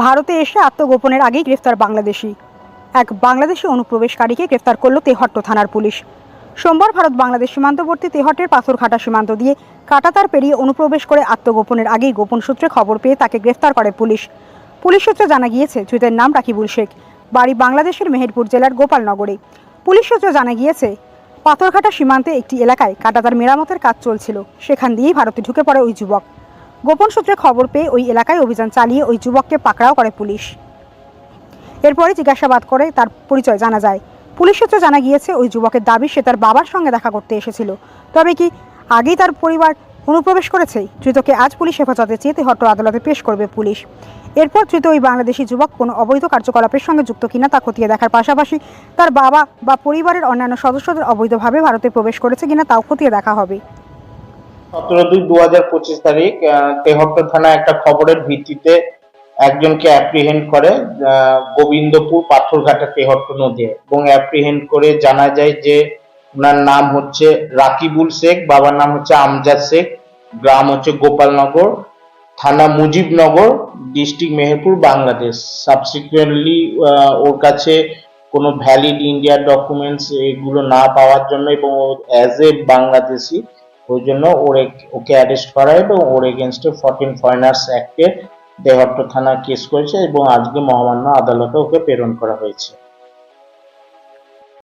ভারতে এসে আত্মগোপনের আগেই গ্রেফতার বাংলাদেশি। এক বাংলাদেশি অনুপ্রবেশকারীকে গ্রেফতার করল তেহট্ট থানার পুলিশ। সোমবার ভারত বাংলাদেশ সীমান্তবর্তী তেহট্টের পাথরঘাটা সীমান্ত দিয়ে কাটাতার পেরিয়ে অনুপ্রবেশ করে আত্মগোপনের আগেই গোপন সূত্রে খবর পেয়ে তাকে গ্রেফতার করে পুলিশ। পুলিশ সূত্রে জানা গিয়েছে, ধৃতের নাম রাকিবুল শেখ, বাড়ি বাংলাদেশের মেহেরপুর জেলার গোপালনগরে। পুলিশ সূত্রে জানা গিয়েছে, পাথরঘাটা সীমান্তে একটি এলাকায় কাটাতার মেরামতের কাজ চলছিল। সেখান দিয়েই ভারতে ঢুকে পড়ে ওই যুবক। গোপন সূত্রে খবর পেয়ে ওই এলাকায় অভিযান চালিয়ে ওই যুবককে পাকড়াও করে পুলিশ। এরপরে জিজ্ঞাসাবাদ করে তার পরিচয় জানা যায়। পুলিশ সূত্রে জানা গিয়েছে, ওই যুবকের দাবি সে তার বাবার সঙ্গে দেখা করতে এসেছিল। তবে কি আগেই তার পরিবার অনুপ্রবেশ করেছে? ধৃতকে আজ পুলিশ হেফাজতে চেয়ে তেহট্ট আদালতে পেশ করবে পুলিশ। এরপর ধৃত ওই বাংলাদেশি যুবক কোনো অবৈধ কার্যকলাপের সঙ্গে যুক্ত কিনা তা খতিয়ে দেখার পাশাপাশি তার বাবা বা পরিবারের অন্যান্য সদস্যদের অবৈধভাবে ভারতে প্রবেশ করেছে কিনা তাও খতিয়ে দেখা হবে। সতেরো দুই দু হাজার পঁচিশ তারিখ তেহট্ট থানা একটা খবরের ভিত্তিতে একজনকে অ্যাপ্রিহেন্ড করে গোবিন্দপুর পাথরঘাটা তেহট্ট নদী এবং অ্যাপ্রিহেন্ড করে জানা যায় যে ওনার নাম হচ্ছে রাকিবুল শেখ, বাবার নাম হচ্ছে আমজাদ শেখ, গ্রাম হচ্ছে গোপালনগর, থানা মুজিবনগর, ডিস্ট্রিক্ট মেহেরপুর, বাংলাদেশ। সাবসিকুয়েন্টলি ওর কাছে কোনো ভ্যালিড ইন্ডিয়ার ডকুমেন্টস এগুলো না পাওয়ার জন্য এবং অ্যাজ এ বাংলাদেশি ওই জন্য ওর ওকে অ্যারেস্ট করা এবং ওর এগেনস্টে ফরটিন ফরেনার্স অ্যাক্টে দেহট্ট থানা কেস করেছে এবং আজকে মহামান্য আদালতে ওকে প্রেরণ করা হয়েছে।